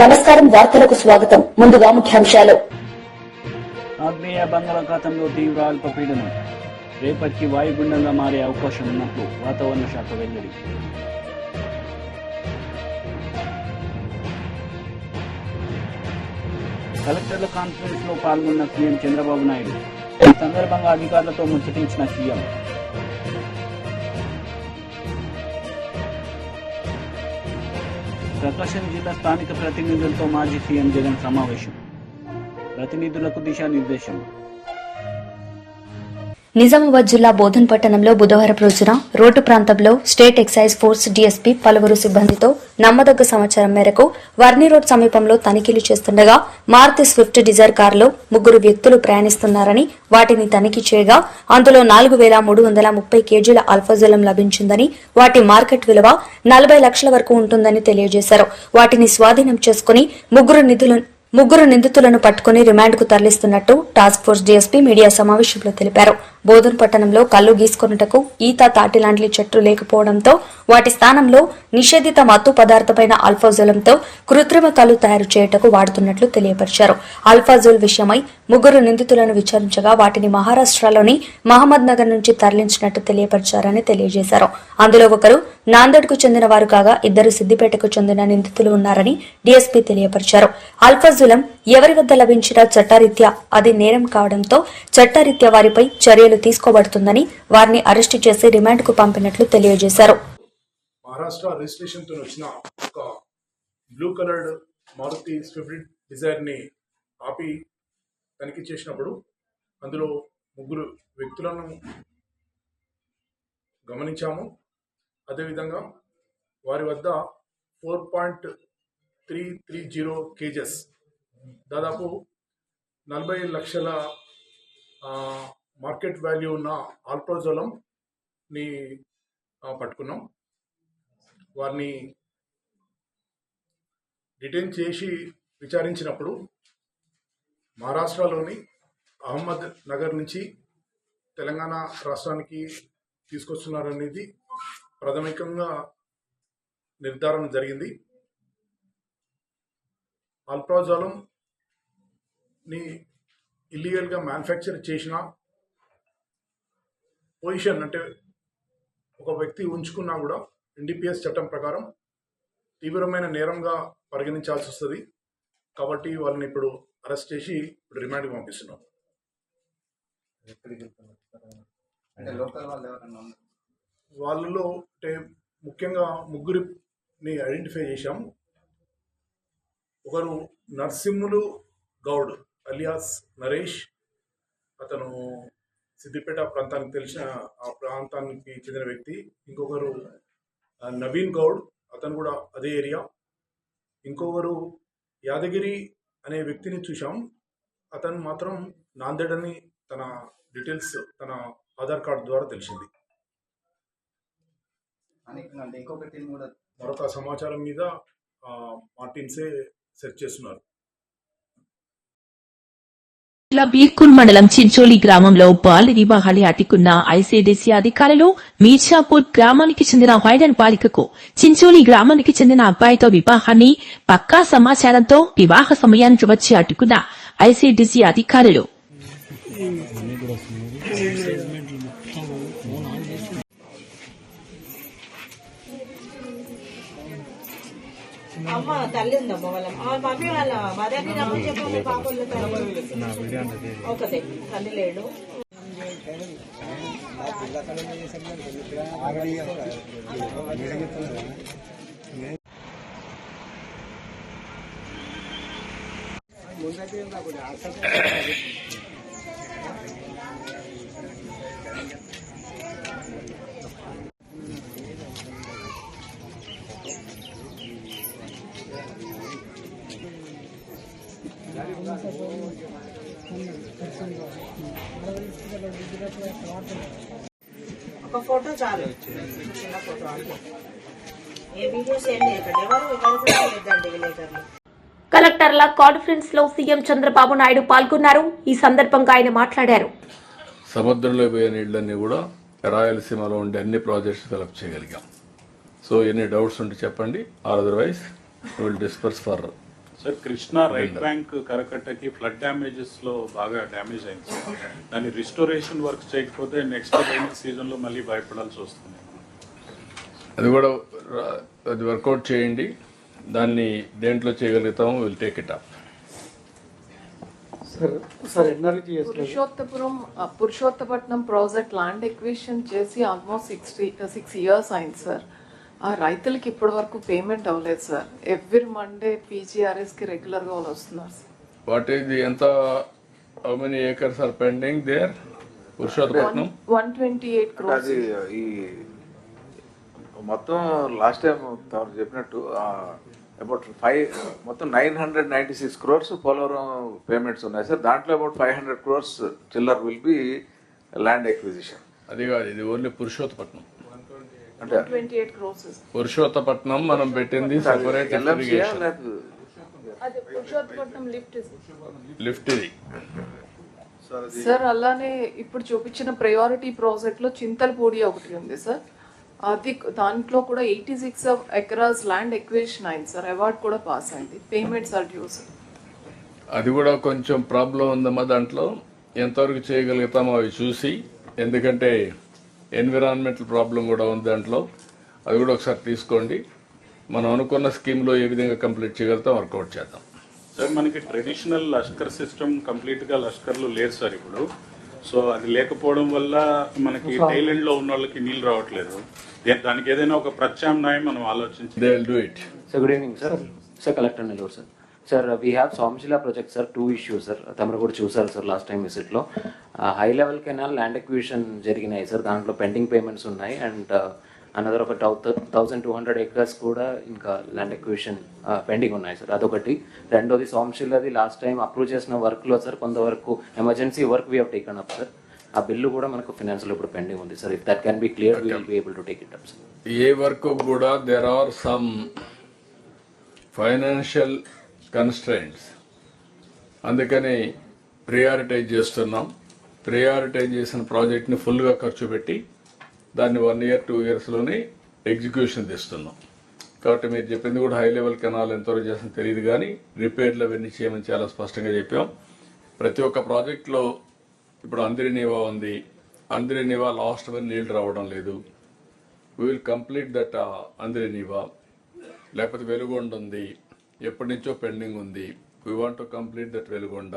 నమస్కారం వార్తలకు స్వాగతం. ముందుగా ముఖ్యాంశాలు. ఆగ్నేయ బంగాళాఖాతంలో తీవ్ర అల్పపీడనం. రేపటికి వాయుగుండంగా మారే అవకాశం ఉన్నట్లు వాతావరణ శాఖ వెల్లడి. కలెక్టర్ల కాన్ఫరెన్స్లో పాల్గొన్న సీఎం చంద్రబాబు నాయుడు. ఈ సందర్భంగా అధికారులతో ముచ్చటించిన సీఎం ప్రకాశం జిల్లా స్థానిక ప్రతినిధులతో మాజీ సీఎం జగన్ సమావేశం. ప్రతినిధులకు దిశానిర్దేశం. నిజామాబాద్ జిల్లా బోధన్ పట్టణంలో బుధవారం రోజున రోడ్డు ప్రాంతంలో స్టేట్ ఎక్సైజ్ ఫోర్స్ డీఎస్పీ పలువురు సిబ్బందితో నమ్మదగ్గ సమాచారం మేరకు వర్ని రోడ్ సమీపంలో తనిఖీలు చేస్తుండగా మారుతి స్విఫ్ట్ డిజైర్ కారులో ముగ్గురు వ్యక్తులు ప్రయాణిస్తున్నారని వాటిని తనిఖీ చేయగా అందులో నాలుగు వేల మూడు వందల ముప్పై కేజీల అల్ఫాజలం లభించిందని వాటి మార్కెట్ విలువ నలభై లక్షల వరకు ఉంటుందని తెలియజేశారు. వాటిని స్వాధీనం చేసుకుని ముగ్గురు నిధులను ముగ్గురు నిందితులను పట్టుకుని రిమాండ్కు తరలిస్తున్నట్టు టాస్క్ ఫోర్స్ డీఎస్పీ మీడియా సమావేశంలో తెలిపారు. బోధన్ పట్టణంలో కల్లు గీసుకొనుటకు ఈత తాటి లాంటి చెట్లు లేకపోవడంతో వాటి స్థానంలో నిషేధిత మత్తు పదార్థమైన అల్ఫాజోలంతో కృత్రిమ కల్లు తయారు చేయుటకు వాడుతున్నట్లు తెలియపరిచారు. అల్ఫాజోల్ విషయమై ముగ్గురు నిందితులను విచారించగా వాటిని మహారాష్ట్రలోని మహమ్మద్ నగర్ నుంచి తరలించినట్టు తెలియపరిచారని తెలియజేశారు. అందులో ఒకరు నాందేడ్కు చెందిన వారు కాగా ఇద్దరు సిద్దిపేటకు చెందిన నిందితులు ఉన్నారని డీఎస్పీ తెలియపరిచారు. అల్ఫాజులం ఎవరి వద్ద లభించిన చట్టరీత్యా అది నేరం కావడంతో చట్టరీత్యా వారిపై చర్యలు తీసుకోబడుతుందని వారిని అరెస్టు చేసి రిమాండ్కు పంపినట్లు తెలియజేశారు. మహారాష్ట్ర వచ్చిన ఒక బ్లూ కలర్డ్ మారుతి స్విఫ్ట్ ఆపి తనిఖీ చేసినప్పుడు అందులో ముగ్గురు వ్యక్తులను గమనించాము. అదేవిధంగా వారి వద్ద four point three three zero kgs దాదాపు నలభై లక్షల మార్కెట్ వాల్యూ ఉన్న ఆల్ప్రోజోలంని పట్టుకున్నాం. వారిని డిటైన్ చేసి విచారించినప్పుడు మహారాష్ట్రలోని అహ్మద్ నగర్ నుంచి తెలంగాణ రాష్ట్రానికి తీసుకొస్తున్నారనేది ప్రాథమికంగా నిర్ధారణ జరిగింది. అల్ప్రాజాలంని ఇల్లీగల్గా మ్యానుఫ్యాక్చర్ చేసిన పొజిషన్ అంటే ఒక వ్యక్తి ఉంచుకున్నా కూడా ఎన్డీపీఎస్ చట్టం ప్రకారం తీవ్రమైన నేరంగా పరిగణించాల్సి వస్తుంది. కాబట్టి వాళ్ళని ఇప్పుడు అరెస్ట్ చేసి ఇప్పుడు రిమాండ్కి పంపిస్తున్నాం. వాళ్ళలో అంటే ముఖ్యంగా ముగ్గురిని ఐడెంటిఫై చేశాం. ఒకరు నర్సింహులు గౌడ్ అలియాస్ నరేష్ అతను సిద్దిపేట ప్రాంతానికి తెలిసిన ఆ ప్రాంతానికి చెందిన వ్యక్తి. ఇంకొకరు నవీన్ గౌడ్ అతను కూడా అదే ఏరియా. ఇంకొకరు యాదగిరి అనే వ్యక్తిని చూశాం. అతను మాత్రం నాందేడని తన డీటెయిల్స్ తన ఆధార్ కార్డు ద్వారా తెలిసింది. అని అంటే ఇంకొక టీం కూడా మరొక సమాచారం మీద ఆ, మా టీమ్సే సెర్చ్ చేస్తున్నారు. జిల్లా మండలం చించోలి గ్రామంలో బాల వివాహాలు అడ్డుకున్న ఐసీడీసీ అధికారులు మీర్షాపూర్ గ్రామానికి చెందిన హైడన్ బాలికకు చించోలి గ్రామానికి చెందిన అబ్బాయితో వివాహాన్ని పక్కా సమాచారంతో వివాహ సమయానికి వచ్చి అడ్డుకున్న ఐసీడీసీ అధికారులు. అమ్మ తల్లి ఉందమ్మ వాళ్ళ మమ్మీ వాళ్ళ మదర్ని రమ్మని చెప్పు పాపలు ఒకటే తల్లి లేడు ఒక ఫోటో చాలు. చిన్న ఫోటో ఏ వీడియోస్ ఏం లేకండి ఎవరు విలేకరులు. కలెక్టర్ల కాన్ఫరెన్స్లో సీఎం చంద్రబాబు నాయుడు పాల్గొన్నారు. ఈ సందర్భంగా ఆయన మాట్లాడారు. సముద్రంలో పోయే నీళ్ళన్నీ కూడా రాయలసీమలో ఉండే అన్ని ప్రాజెక్ట్స్ డెవలప్ చేయగలిగాం. సో ఎన్ని డౌట్స్ ఉంటే చెప్పండి. Or otherwise will disperse for sir Krishna right bank కరకట్టకి flood డ్యామేజెస్లో బాగా డ్యామేజ్ అయింది సార్. దాని రిస్టోరేషన్ వర్క్ చేయకపోతే నెక్స్ట్ సీజన్లో మళ్ళీ భయపడాల్సి వస్తుంది. అది కూడా అది వర్కౌట్ చేయండి. దాన్ని దేంట్లో చేయగలుగుతామో will take it up sir sir NRGS Purushothapuram Purushothapatnam project land acquisition చేసి ఆల్మోస్ట్ సిక్స్ సిక్స్ ఇయర్స్ అయింది సార్. రైతులకి ఇప్పటి వరకు పేమెంట్ అవ్వలేదు సార్ ఎవ్రీ మండే పీజీఆర్ఎస్కి రెగ్యులర్గా వాళ్ళు వస్తున్నారు సార్ వాట్ ఈస్ ది ఎంత how many acres are pending there Purushothapatnam? One twenty eight crores అది ఈ మొత్తం లాస్ట్ టైం తమరు చెప్పినట్టు అబౌట్ ఫైవ్ మొత్తం nine hundred ninety six crores Polavaram payments ఉన్నాయి సార్ దాంట్లో అబౌట్ ఫైవ్ హండ్రెడ్ క్రోర్స్ చిల్లర్ విల్ బి ల్యాండ్ ఎక్విజిషన్ అది కాదు ఇది ఓన్లీ పురుషోత్తపట్నం. అంటే ట్వంటీ ఎయిట్ క్రోర్స్ పురుషోత్తపట్నం మనం పెట్టింది సెపరేట్ ఇరిగేషన్ లిఫ్ట్ ఇది. సార్ అలానే ఇప్పుడు చూపించిన ప్రయారిటీ ప్రాజెక్ట్లో చింతలపూడి ఒకటి ఉంది సార్. అది దాంట్లో కూడా eighty six acres land acquisition అయింది సార్. అవార్డ్ కూడా పాస్ అయింది. Payments are due sir. అది కూడా కొంచెం ప్రాబ్లం ఉందమ్మా దాంట్లో. ఎంతవరకు చేయగలుగుతామో అవి చూసి ఎందుకంటే ఎన్విరాన్మెంటల్ ప్రాబ్లం కూడా ఉంది దాంట్లో. అది కూడా ఒకసారి తీసుకోండి. మనం అనుకున్న స్కీమ్లో ఏ విధంగా కంప్లీట్ చేయగలుగుతాం వర్కౌట్ చేద్దాం. సార్ మనకి ట్రెడిషనల్ లష్కర్ సిస్టమ్ కంప్లీట్గా లష్కర్లు లేరు సార్ ఇప్పుడు. సో అది లేకపోవడం వల్ల మనకి థైలాండ్లో ఉన్న వాళ్ళకి నీళ్ళు రావట్లేదు. దానికి ఏదైనా ఒక ప్రత్యామ్నాయం మనం ఆలోచించి they will do it sir good evening sir sir collector Nellore sir sir we have Somasila project sir two issues sir తమరు కూడా చూసారు sir last time విజిట్లో high level canal land acquisition జరిగినాయి సార్ దాంట్లో పెండింగ్ పేమెంట్స్ ఉన్నాయి and another ఒక thousand two hundred acres కూడా ఇంకా land acquisition pending ఉన్నాయి సార్ అదొకటి. రెండోది సోమశిలాది లాస్ట్ టైం అప్రూవ్ చేసిన వర్క్లో సార్ కొంతవరకు emergency work we have taken up sir ఆ బిల్లు కూడా మనకు ఫినాన్షియల్ ఇప్పుడు పెండింగ్ ఉంది sir if that can be clear we will be able to take it up sir A work కూడా there are some financial constraints అందుకని prioritise చేస్తున్నాం. Prioritise చేసిన ప్రాజెక్ట్ని ఫుల్గా ఖర్చు పెట్టి దాన్ని వన్ ఇయర్ టూ ఇయర్స్లోనే ఎగ్జిక్యూషన్ తీస్తున్నాం. కాబట్టి మీరు చెప్పింది కూడా హై లెవెల్ కెనాల్ ఎంతవరకు చేసిన తెలియదు కానీ రిపేర్లు అవన్నీ చేయమని చాలా స్పష్టంగా చెప్పాం. ప్రతి ఒక్క ప్రాజెక్ట్లో ఇప్పుడు అందరి నివా ఉంది. అందరి నివా లాస్ట్ వన్ నీళ్ళు రావడం లేదు. వీ విల్ కంప్లీట్ దట్ అందరి నివా. లేకపోతే వెలుగొండ ఉంది. ఎప్పటి నుంచో పెండింగ్ ఉంది. We want to complete that Veligonda.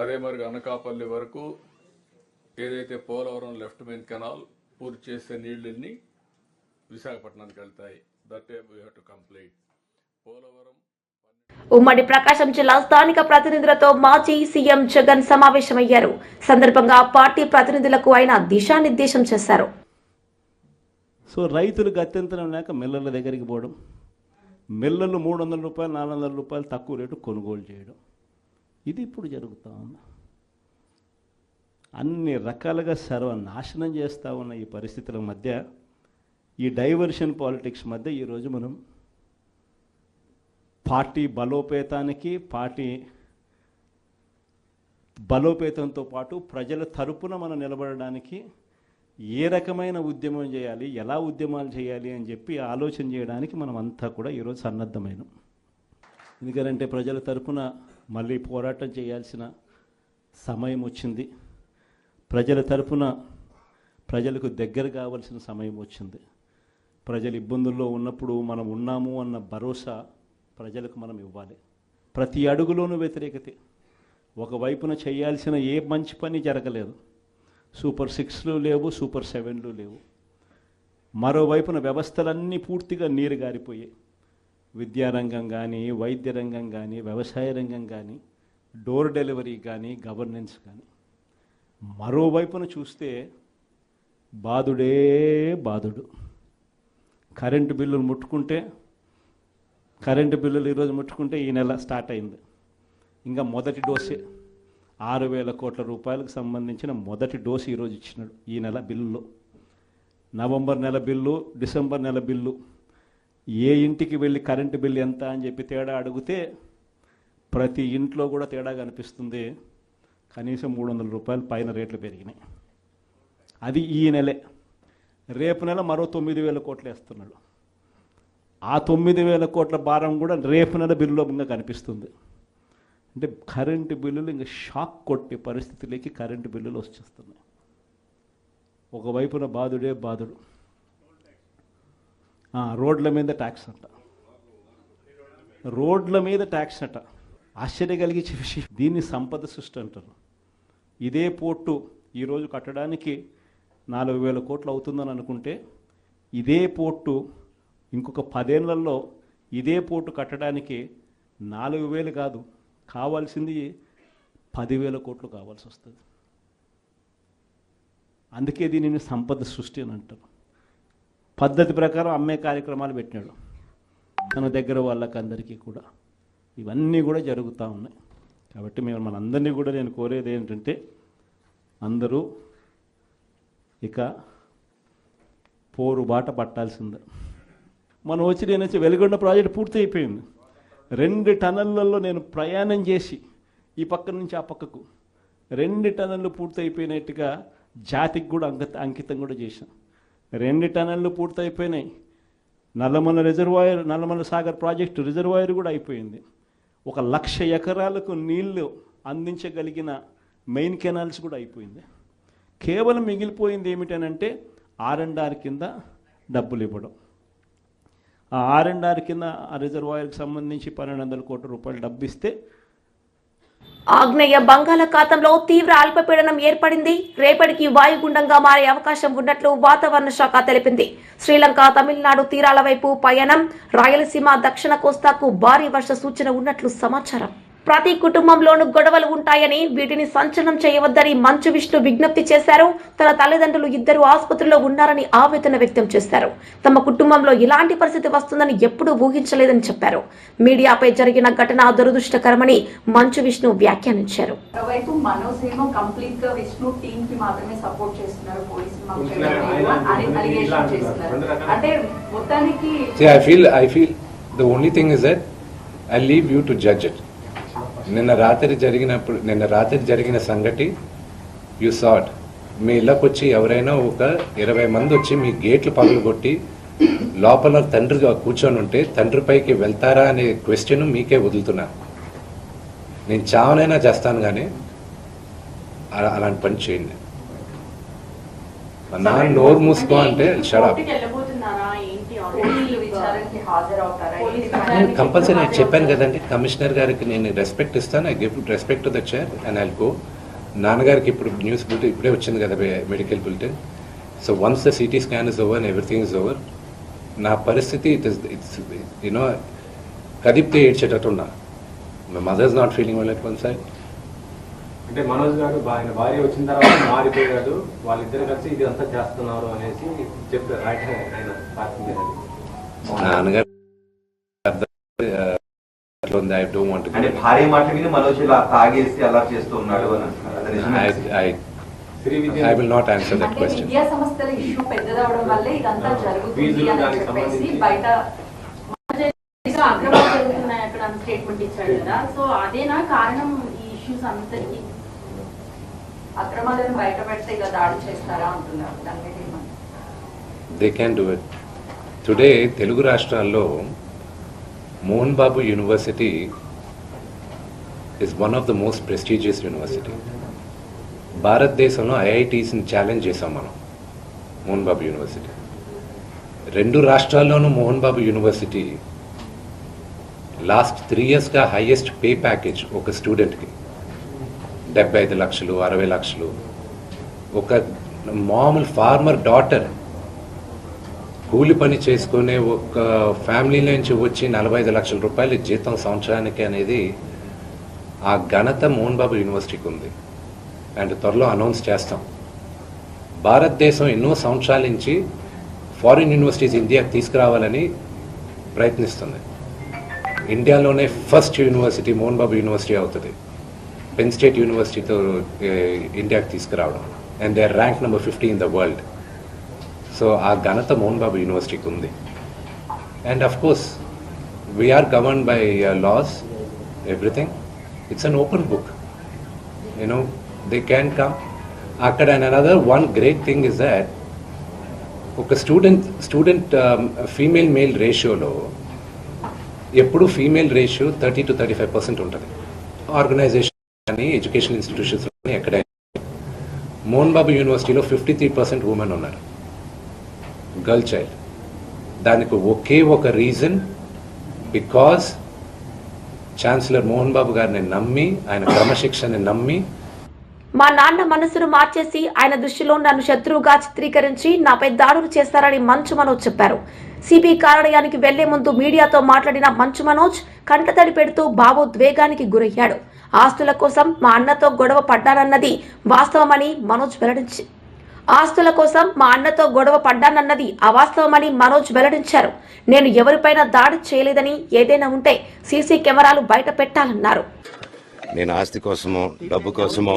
అదే మరి అనకాపల్లి వరకు ఏదైతే పోలవరం లెఫ్ట్ మెయిన్ కెనాల్ పూర్తి చేసే నీళ్ళని విశాఖపట్నానికి వెళ్తాయి. That we have to complete Polavaram ఉమ్మడి ప్రకాశం జిల్లా స్థానిక ప్రతినిధులతో మాజీ సీఎం జగన్ సమావేశమయ్యారు. సందర్భంగా పార్టీ ప్రతినిధులకు ఆయన దిశానిర్దేశం చేశారు. సో రైతులు గత్యంతరం లేక మిల్లర్ల దగ్గరికి పోవడం మిల్లలు మూడు వందల రూపాయలు నాలుగు వందల రూపాయలు తక్కువ రేటు కొనుగోలు చేయడం. ఇది ఇప్పుడు జరుగుతూ ఉంది. అన్ని రకాలుగా సర్వనాశనం చేస్తూ ఉన్న ఈ పరిస్థితుల మధ్య ఈ డైవర్షన్ పాలిటిక్స్ మధ్య ఈరోజు మనం పార్టీ బలోపేతానికి పార్టీ బలోపేతంతో పాటు ప్రజల తరపున మనం నిలబడడానికి ఏ రకమైన ఉద్యమం చేయాలి ఎలా ఉద్యమాలు చేయాలి అని చెప్పి ఆలోచన చేయడానికి మనం అంతా కూడా ఈరోజు సన్నద్ధమైనం. ఎందుకంటే ప్రజల తరపున మళ్ళీ పోరాటం చేయాల్సిన సమయం వచ్చింది. ప్రజల తరపున ప్రజలకు దగ్గర కావాల్సిన సమయం వచ్చింది. ప్రజలు ఇబ్బందుల్లో ఉన్నప్పుడు మనం ఉన్నాము అన్న భరోసా ప్రజలకు మనం ఇవ్వాలి. ప్రతి అడుగులోనూ వ్యతిరేకతే. ఒకవైపున చేయాల్సిన ఏ మంచి పని జరగలేదు. సూపర్ సిక్స్లు లేవు సూపర్ సెవెన్లు లేవు. మరోవైపున వ్యవస్థలన్నీ పూర్తిగా నీరు గారిపోయాయి. విద్యారంగం కానీ వైద్య రంగం కానీ వ్యవసాయ రంగం కానీ డోర్ డెలివరీ కానీ గవర్నెన్స్ కానీ మరోవైపున చూస్తే బాధుడే బాధుడు కరెంటు బిల్లులు ముట్టుకుంటే కరెంటు బిల్లులు ఈరోజు ముట్టుకుంటే ఈ నెల స్టార్ట్ అయింది. ఇంకా మొదటి డోసే. ఆరు వేల కోట్ల రూపాయలకు సంబంధించిన మొదటి డోసు ఈరోజు ఇచ్చినాడు ఈ నెల బిల్లులో. నవంబర్ నెల బిల్లు డిసెంబర్ నెల బిల్లు. ఏ ఇంటికి వెళ్ళి కరెంటు బిల్లు ఎంత అని చెప్పి తేడా అడిగితే ప్రతి ఇంట్లో కూడా తేడా కనిపిస్తుంది. కనీసం మూడు వందల రూపాయలు పైన రేట్లు పెరిగినాయి. అది ఈ నెలే. రేపు నెల మరో తొమ్మిది వేల కోట్లు వేస్తున్నాడు. ఆ తొమ్మిది వేల కోట్ల భారం కూడా రేపు నెల బిల్లులో కనిపిస్తుంది. అంటే కరెంటు బిల్లులు ఇంకా షాక్ కొట్టే పరిస్థితిలోకి కరెంటు బిల్లులు వచ్చేస్తున్నాయి. ఒకవైపున బాధుడే బాధుడు. రోడ్ల మీద ట్యాక్స్ అంట. రోడ్ల మీద ట్యాక్స్ అంట. ఆశ్చర్య కలిగించే విషయం. దీన్ని సంపద సృష్టి అంటారు. ఇదే పోర్టు ఈరోజు కట్టడానికి నాలుగు వేల కోట్లు అవుతుందని అనుకుంటే ఇదే పోర్టు ఇంకొక పదేళ్ళలో ఇదే పోర్టు కట్టడానికి నాలుగు వేలు కాదు. కావాల్సింది పదివేల కోట్లు కావాల్సి వస్తుంది. అందుకే దీనిని సంపద సృష్టి అని అంటారు పద్ధతి ప్రకారం అమ్మే కార్యక్రమాలు పెట్టినాడు. తన దగ్గర వాళ్ళకి అందరికీ కూడా. ఇవన్నీ కూడా జరుగుతూ ఉన్నాయి. కాబట్టి మేము మనందరినీ కూడా నేను కోరేది ఏంటంటే అందరూ ఇక పోరు బాట పట్టాల్సిందే. మనం వచ్చి నేను వచ్చి వెలుగొండ ప్రాజెక్ట్ పూర్తి అయిపోయింది రెండు టన్నెళ్ళలో నేను ప్రయాణం చేసి ఈ పక్క నుంచి ఆ పక్కకు రెండు టన్నులు పూర్తయిపోయినట్టుగా జాతికి కూడా అంకిత అంకితం కూడా చేశాం. రెండు టన్నులు పూర్తయిపోయినాయి. Nallamala reservoir Nallamala Sagar project reservoir కూడా అయిపోయింది. ఒక లక్ష ఎకరాలకు నీళ్ళు అందించగలిగిన మెయిన్ కెనాల్స్ కూడా అయిపోయింది. కేవలం మిగిలిపోయింది ఏమిటనంటే ఆర్ అండ్ ఆర్ కింద డబ్బులు ఇవ్వడం. ఆ ఆర్ అండ్ ఆర్ కింద ఆ రిజర్వాయర్కి సంబంధించి పన్నెండు వందల కోట్ల రూపాయలు డబ్బిస్తే ఆగ్నేయ బంగాళాఖాతంలో తీవ్ర అల్పపీడనం ఏర్పడింది. రేపటికి వాయుగుండంగా మారే అవకాశం ఉన్నట్లు వాతావరణ శాఖ తెలిపింది. శ్రీలంక తమిళనాడు తీరాల వైపు పయనం. రాయలసీమ దక్షిణ కోస్తాకు భారీ వర్ష సూచన ఉన్నట్లు సమాచారం. ప్రతి కుటుంబంలోనూ గొడవలు ఉంటాయని వీటిని సంచలనం చేయవద్దని మంచు విష్ణు విజ్ఞప్తి చేశారు. తన తల్లిదండ్రులు ఇద్దరు ఆసుపత్రిలో ఉన్నారని ఆవేదన వ్యక్తం చేశారు. తమ కుటుంబంలో ఇలాంటి పరిస్థితి వస్తుందని ఎప్పుడూ ఊహించలేదని చెప్పారు. మీడియాపై జరిగిన ఘటన దురదృష్టకరమని మంచు విష్ణు వ్యాఖ్యానించారు. అంటే మొత్తానికి I feel, I feel the only thing is that I leave you to judge it. నిన్న రాత్రి జరిగినప్పుడు నిన్న రాత్రి జరిగిన సంగతి యు సాట్ మీ ఇళ్ళకి వచ్చి ఎవరైనా ఒక ఇరవై మంది వచ్చి మీ గేట్లు పగలగొట్టి లోపల తండ్రిగా కూర్చొని ఉంటే తండ్రి పైకి వెళ్తారా అనే క్వశ్చన్ మీకే వదులుతున్నా. నేను చావనైనా చేస్తాను కానీ అలా- అలాంటి పని చేయండి నాన్న నోరు మూసుకో అంటే షడప్ కంపల్సరీ నేను చెప్పాను కదండి కమిషనర్ గారికి నేను రెస్పెక్ట్ ఇస్తాను I give respect to the chair and I go. నాన్నగారికి ఇప్పుడు న్యూస్ బులెటిన్ ఇప్పుడే వచ్చింది కదా medical bulletin. So once the CT scan is over everything is over నా పరిస్థితి it is it's you know కదిపితే ఏడ్చేటట్టున్నా my mother's not feeling well at one side అంటే మనోజ్ గారు ఆయన భార్య వచ్చిన తర్వాత మారిపోయాడు వాళ్ళిద్దరు కలిసి ఇది అంతా చేస్తున్నారు అనేసి చెప్పారు. రైట్ ఆయన నాన్నగారు అంటే భార్య మాట విని మనోజ్ ఇలా తాగేసి అలా చేస్తూ ఉన్నాడు అని. I will not answer that అంటే క్వశ్చన్ విద్యా సంస్థల ఇష్యూ పెద్దదవడం వల్లే ఇదంతా జరుగుతుంది ఫీజులు అని దానికి చెప్పేసి సంబంధించి- బయట అక్రమాలు జరుగుతున్నాయి అక్కడ అని స్టేట్మెంట్ ఇచ్చాడు కదా. సో అదేనా కారణం ఈ ఇష్యూస్ అంతటికి? అక్రమాలను బయట పెడితే ఇక దాడి చేస్తారా అంటున్నారు. They can do it today Telugu రాష్ట్రాల్లో Mohan Babu university is one of the most prestigious university భారతదేశంలో ఐఐటీస్ని ఛాలెంజ్ చేసాం మనం మోహన్ బాబు యూనివర్సిటీ. రెండు రాష్ట్రాల్లోనూ Mohan Babu university last three ఇయర్స్గా హైయెస్ట్ పే ప్యాకేజ్ ఒక స్టూడెంట్కి డెబ్బై ఐదు లక్షలు అరవై లక్షలు. ఒక మామూలు ఫార్మర్ డాటర్ కూలి పని చేసుకునే ఒక ఫ్యామిలీ నుంచి వచ్చి నలభై ఐదు లక్షల రూపాయలు జీతం సంవత్సరానికి అనేది ఆ ఘనత మోహన్ బాబు యూనివర్సిటీకి ఉంది. అండ్ త్వరలో అనౌన్స్ చేస్తాం. భారతదేశం ఎన్నో సంవత్సరాల నుంచి ఫారిన్ యూనివర్సిటీస్ ఇండియాకి తీసుకురావాలని ప్రయత్నిస్తుంది. ఇండియాలోనే first university Mohan Babu university అవుతుంది. పెన్ స్టేట్ యూనివర్సిటీతో ఇండియాకి తీసుకురావడం. And they are rank number fifty in the world so ఆ ఘనత మోహన్ బాబు యూనివర్సిటీకి ఉంది. And of course we are governed by laws everything it's an open book you know they can come అక్కడ and another one great thing is that ఒక student student female male రేషియోలో ఎప్పుడు female ratio thirty to thirty five percent ఉంటుంది. Organisation కానీ education institutions ఎక్కడ మోహన్ బాబు యూనివర్సిటీలో fifty three percent women ఉన్నారు. Girl child దానికి ఒకే ఒక reason because chancellor Mohan Babu గారిని నమ్మి ఆయన క్రమశిక్షణని నమ్మి మా నాన్న మనసును మార్చేసి ఆయన దృష్టిలో నన్ను శత్రువుగా చిత్రీకరించి నాపై దాడులు చేస్తారని మంచు మనోజ్ చెప్పారు. సిబి కార్యాలయానికి వెళ్ళే ముందు మీడియాతో మాట్లాడిన మంచు మనోజ్ కంటతడి పెడుతూ భావోద్వేగానికి గురయ్యాడు. ఆస్తుల కోసం మా అన్నతో గొడవ పడ్డానన్నది వాస్తవమని మనోజ్ వెల్లడించి ఆస్తుల కోసం మా అన్నతో గొడవ పడ్డానన్నది అవాస్తవమని మనోజ్ వెల్లడించారు. నేను ఎవరిపైన దాడి చేయలేదని ఏదైనా ఉంటే సీసీ కెమెరాలు బయట పెట్టాలన్నారు. నేను ఆస్తి కోసమో డబ్బు కోసమో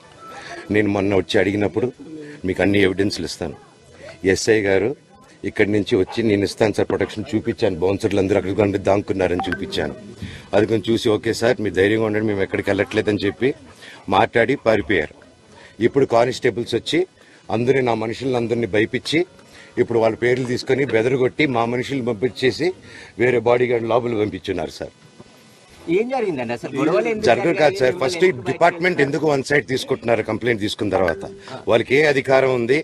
నేను మొన్న వచ్చి అడిగినప్పుడు మీకు అన్ని ఎవిడెన్స్లు ఇస్తాను. ఎస్ఐ గారు ఇక్కడి నుంచి వచ్చి నేను ఇస్తాను సార్ ప్రొటెక్షన్ చూపించాను. బౌన్సర్లు అందరూ అక్కడికి దాంకున్నారని చూపించాను. అది కొంచెం చూసి ఓకే సార్ మీ ధైర్యంగా ఉండండి మేము ఎక్కడికి వెళ్ళట్లేదని చెప్పి మాట్లాడి పారిపోయారు. ఇప్పుడు కానిస్టేబుల్స్ వచ్చి అందరినీ నా మనుషులను అందరినీ భయపించి ఇప్పుడు వాళ్ళ పేర్లు తీసుకొని బెదరగొట్టి మా మనుషులు పంపించేసి వేరే బాడీ గార్డ్ లోపల పంపించున్నారు సార్. ఏం జరిగిందండి? అసలు గొడవలు ఎందుకు జరగదు కాదు సార్? ఫస్ట్ డిపార్ట్మెంట్ ఎందుకు వన్ సైడ్ తీసుకుంటున్నారు? కంప్లైంట్ తీసుకున్న తర్వాత. వాళ్ళకి ఏ అధికారం ఉంది?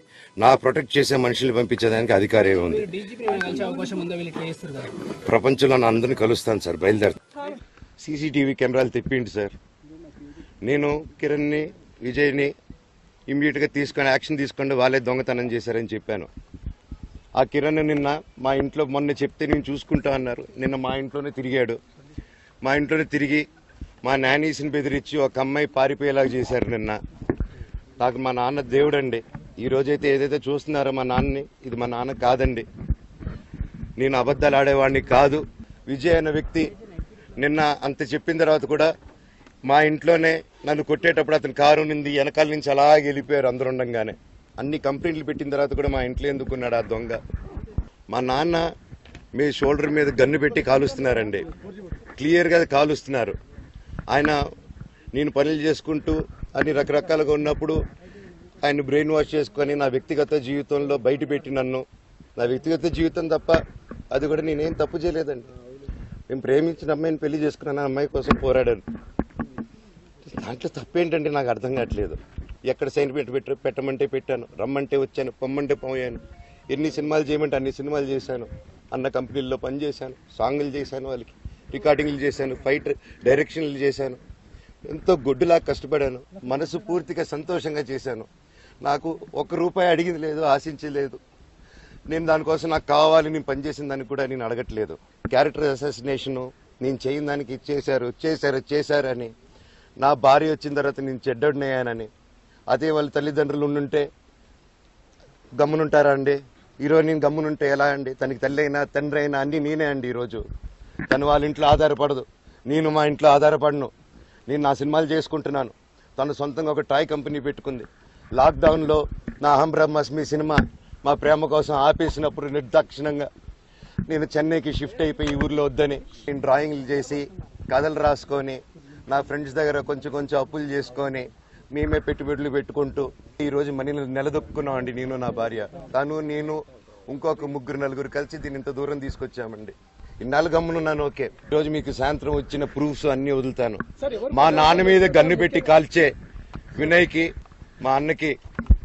నా ప్రొటెక్ట్ చేసే మనుషులు పంపించేదానికి అధికారం ఏముంది అవకాశం ఉందా? వీళ్ళు ఇట్లా చేస్తారు కదా ప్రపంచంలో నా అందరిని కలుస్తాను సార్ బయలుదేరుతాను సీసీటీవీ కెమెరాలు తెప్పిండి సార్. నేను కిరణ్ని విజయ్ని ఇమ్మీడియట్గా తీసుకొని యాక్షన్ తీసుకొని వాళ్ళే దొంగతనం చేశారని చెప్పాను. ఆ కిరణ్ నిన్న మా ఇంట్లో మొన్న చెప్తే నేను చూసుకుంటా అన్నారు. నిన్న మా ఇంట్లోనే తిరిగాడు. మా ఇంట్లోనే తిరిగి మా నానీస్ని బెదిరించి ఒక అమ్మాయి పారిపోయేలాగా చేశారు నిన్న. నాకు మా నాన్న దేవుడండి. ఈ రోజైతే ఏదైతే చూస్తున్నారో మా నాన్నని ఇది మా నాన్న కాదండి. నేను అబద్ధాలు ఆడేవాడిని కాదు. విజయ్ అనే వ్యక్తి నిన్న అంత చెప్పిన తర్వాత కూడా మా ఇంట్లోనే నన్ను కొట్టేటప్పుడు అతని కారు నింది వెనకాల నుంచి అలా వెళ్ళిపోయారు అందరు ఉండంగానే. అన్ని కంప్లైంట్లు పెట్టిన తర్వాత కూడా మా ఇంట్లో ఎందుకున్నాడు ఆ దొంగ? మా నాన్న మీ షోల్డర్ మీద గన్ను పెట్టి కాలుస్తున్నారండి. క్లియర్గా కాలుస్తున్నారు. ఆయన నేను పనులు చేసుకుంటూ అన్ని రకరకాలుగా ఉన్నప్పుడు ఆయన బ్రెయిన్ వాష్ చేసుకొని నా వ్యక్తిగత జీవితంలో బయట పెట్టి నన్ను. నా వ్యక్తిగత జీవితం తప్ప అది కూడా నేనేం తప్పు చేయలేదండి. నేను ప్రేమించిన అమ్మాయిని పెళ్ళి చేసుకున్నాను అమ్మాయి కోసం పోరాడాను. దాంట్లో తప్పేంటంటే నాకు అర్థం కావట్లేదు. ఎక్కడ సైన్ పెట్టి పెట్ట పెట్టమంటే పెట్టాను రమ్మంటే వచ్చాను పొమ్మంటే పోయాను. ఎన్ని సినిమాలు చేయమంటే అన్ని సినిమాలు చేశాను. అన్న కంపెనీల్లో పనిచేశాను. సాంగులు చేశాను వాళ్ళకి. రికార్డింగ్లు చేశాను ఫైట్ డైరెక్షన్లు చేశాను. ఎంతో గొడ్డులా కష్టపడాను. మనసు పూర్తిగా సంతోషంగా చేశాను. నాకు ఒక్క రూపాయి అడిగింది లేదు ఆశించలేదు నేను దానికోసం నాకు కావాలి నేను పనిచేసిన దానికి కూడా నేను అడగట్లేదు. క్యారెక్టర్ అసాసినేషను నేను చేయని దానికి ఇచ్చేశారు చేశారు చేశారు నా భార్య వచ్చిన తర్వాత నేను చెడ్డడినయ్యానని. అదే వాళ్ళ తల్లిదండ్రులు ఉండుంటే గమ్మునుంటారా అండి? ఈరోజు నేను గమ్మునుంటే ఎలా అండి? తనకి తల్లి అయినా తండ్రి అయినా అన్నీ నేనే అండి ఈరోజు. తను వాళ్ళ ఇంట్లో ఆధారపడదు. నేను మా ఇంట్లో ఆధారపడను. నేను నా సినిమాలు చేసుకుంటున్నాను. తను సొంతంగా ఒక టాయ్ కంపెనీ పెట్టుకుంది. లాక్డౌన్లో నా అహం బ్రహ్మస్మి సినిమా మా ప్రేమ కోసం ఆపేసినప్పుడు నిర్దాక్షిణంగా నేను చెన్నైకి షిఫ్ట్ అయిపోయి ఈ ఊర్లో వద్దని నేను డ్రాయింగ్లు చేసి కథలు రాసుకొని నా ఫ్రెండ్స్ దగ్గర కొంచెం కొంచెం అప్పులు చేసుకొని మేమే పెట్టుబడులు పెట్టుకుంటూ ఈ రోజు మనీని నిలదొక్కున్నాం అండి నేను నా భార్య. తను నేను ఇంకొక ముగ్గురు నలుగురు కలిసి దీన్ని ఇంత దూరం తీసుకొచ్చామండి. ఇన్నాళ్ళు గమ్మునున్నాను ఓకే. ఈ రోజు మీకు సాయంత్రం వచ్చిన ప్రూఫ్స్ అన్ని వదులుతాను. మా నాన్న మీద గన్ను పెట్టి కాల్చే వినయ్కి మా అన్నకి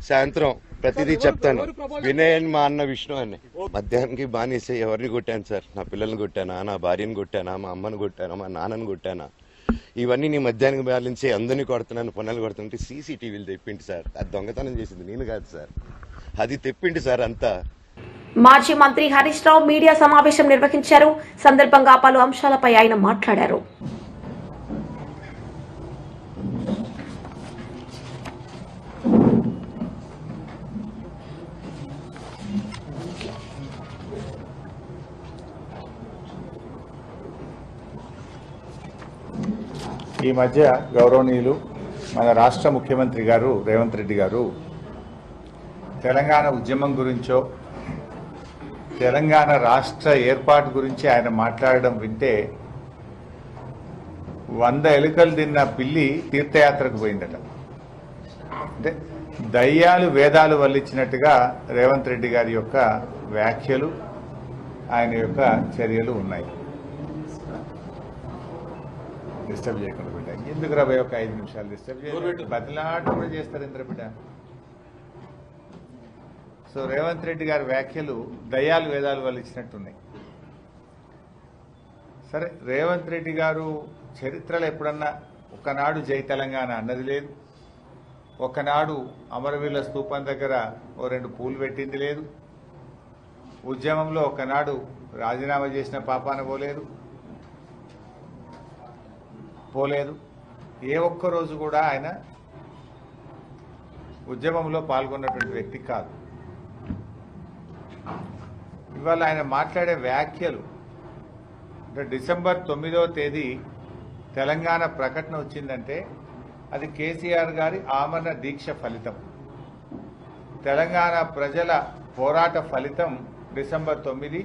సాయంత్రం ప్రతిదీ చెప్తాను. వినయ్ అని మా అన్న విష్ణు అని. మధ్యాహ్నానికి బానేసే ఎవరిని కొట్టాను సార్? నా పిల్లల్ని కొట్టానా? నా భార్యను కొట్టానా? మా అమ్మని కొట్టానా? మా నాన్నని కొట్టానా? ఇవన్నీ నీ మధ్యాహ్నం బాలించి అందరినీ కొడుతున్నాను పనులు కొడుతుంటే సీసీటీవీలు తెప్పింటి సార్. అది దొంగతనం చేసింది నేను కాదు సార్. అది తెప్పింటి సార్ అంతా. మాజీ మంత్రి హరీష్ రావు మీడియా సమావేశం నిర్వహించారు. సందర్భంగా పలు అంశాలపై ఆయన మాట్లాడారు. ఈ మధ్య గౌరవనీయులు మన రాష్ట్ర ముఖ్యమంత్రి గారు రేవంత్ రెడ్డి గారు తెలంగాణ ఉద్యమం గురించో తెలంగాణ రాష్ట్ర ఏర్పాటు గురించి ఆయన మాట్లాడడం వింటే వంద ఎలుకలు తిన్న పిల్లి తీర్థయాత్రకు పోయిందట. అంటే దయ్యాలు వేదాలు వల్లించినట్టుగా రేవంత్ రెడ్డి గారి యొక్క వ్యాఖ్యలు ఆయన యొక్క చర్యలు ఉన్నాయి. డిస్టర్బ్ చేయకుండా బిడ్డ. ఎందుకు రాబోయే ఒక ఐదు నిమిషాలు డిస్టర్బ్ చేయలేదు బదిలాట కూడా చేస్తారు ఇంద్ర బిడ్డ. సో రేవంత్ రెడ్డి గారి వ్యాఖ్యలు దయ్యాలు వేదాలు వాళ్ళు ఇచ్చినట్టున్నాయి. సరే రేవంత్ రెడ్డి గారు చరిత్రలో ఎప్పుడన్నా ఒకనాడు జై తెలంగాణ అన్నది లేదు. ఒకనాడు అమరవీరుల స్తూపం దగ్గర ఓ రెండు పూలు పెట్టింది లేదు. ఉద్యమంలో ఒకనాడు రాజీనామా చేసిన పాపాన పోలేదు. పోలేదు. ఏ ఒక్క రోజు కూడా ఆయన ఉద్యమంలో పాల్గొన్నటువంటి వ్యక్తి కాదు. ఇవాళ ఆయన మాట్లాడే వ్యాఖ్యలు అంటే డిసెంబర్ తొమ్మిదవ తేదీ తెలంగాణ ప్రకటన వచ్చిందంటే అది కేసీఆర్ గారి ఆమరణ దీక్ష ఫలితం. తెలంగాణ ప్రజల పోరాట ఫలితం డిసెంబర్ తొమ్మిది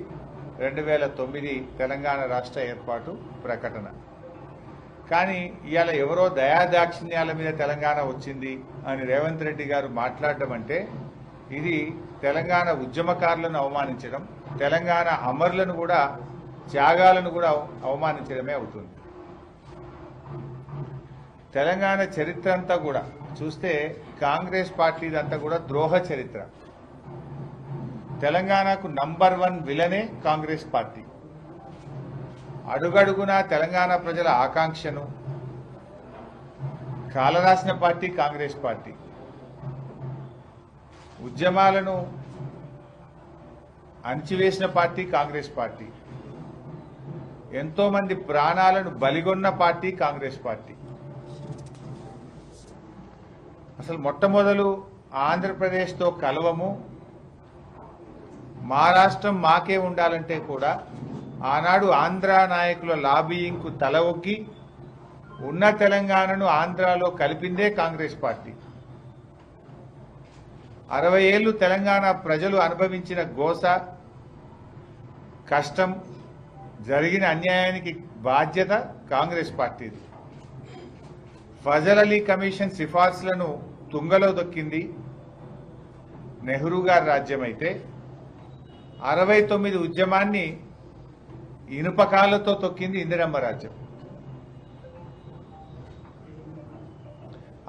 రెండు వేల తొమ్మిది తెలంగాణ రాష్ట్ర ఏర్పాటు ప్రకటన. కానీ ఇవాళ ఎవరో దయాదాక్షిణ్యాల మీద తెలంగాణ వచ్చింది అని రేవంత్ రెడ్డి గారు మాట్లాడడం అంటే ఇది తెలంగాణ ఉద్యమకారులను అవమానించడం తెలంగాణ అమరులను కూడా త్యాగాలను కూడా అవమానించడమే అవుతుంది. తెలంగాణ చరిత్ర అంతా కూడా చూస్తే కాంగ్రెస్ పార్టీదంతా కూడా ద్రోహ చరిత్ర. తెలంగాణకు నంబర్ వన్ విలనే కాంగ్రెస్ పార్టీ. అడుగడుగునా తెలంగాణ ప్రజల ఆకాంక్షను కాలరాసిన పార్టీ కాంగ్రెస్ పార్టీ. ఉద్యమాలను అణిచివేసిన పార్టీ కాంగ్రెస్ పార్టీ. ఎంతోమంది ప్రాణాలను బలిగొన్న పార్టీ కాంగ్రెస్ పార్టీ. అసలు మొట్టమొదలు ఆంధ్రప్రదేశ్తో కలవము మా రాష్ట్రం మాకే ఉండాలంటే కూడా ఆనాడు ఆంధ్ర నాయకుల లాబీయింగ్కు తల ఒగ్గి ఉన్న తెలంగాణను ఆంధ్రాలో కలిపిందే కాంగ్రెస్ పార్టీ. అరవై ఏళ్ళు తెలంగాణ ప్రజలు అనుభవించిన గోస కష్టం జరిగిన అన్యాయానికి బాధ్యత కాంగ్రెస్ పార్టీది. ఫజల్ అలీ కమిషన్ సిఫార్సులను తుంగలో దొక్కింది నెహ్రూ గారి రాజ్యమైతే అరవై తొమ్మిది ఉద్యమాన్ని ఇనుపకాలతో తొక్కింది ఇందిరమ్మ రాజ్యం.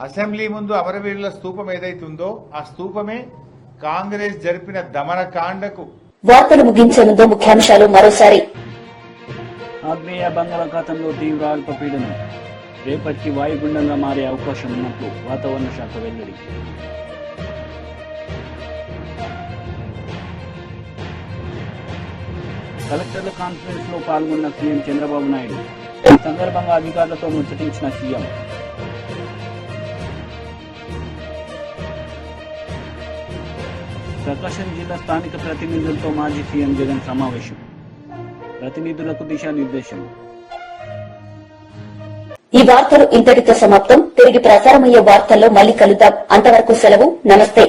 అసెంబ్లీ ముందు అమరవీరుల స్తూపం ఏదైతుందో ఆ స్తూపమే కాంగ్రెస్ జరిపిన దమనకాండకు. వార్తలు ముగించే ముందు ముఖ్యాంశాలు మరోసారి. ఆగ్నేయ బంగాళాఖాతంలో తీవ్ర అల్పపీడనం రేపటికి వాయుగుండంగా మారే అవకాశం ఉన్నట్లు వాతావరణ శాఖ వెల్లడి. కలెక్టర్ల కాన్ఫరెన్స్లో పాల్గొన్న సీఎం చంద్రబాబు నాయుడు ఈ సందర్భంగా అధికారులతో ముచ్చటించిన సీఎం. ప్రకాశం జిల్లా స్థానిక ప్రతినిధులతో మాజీ సీఎం జగన్ సమావేశం. ప్రతినిధులకు దిశానిర్దేశం. ఈ వార్తలు ఇంతటితో సమాప్తం. తిరిగి ప్రసారమయ్యే వార్తల్లో మళ్ళీ కలుద్దాం. అంతవరకు సెలవు. నమస్తే.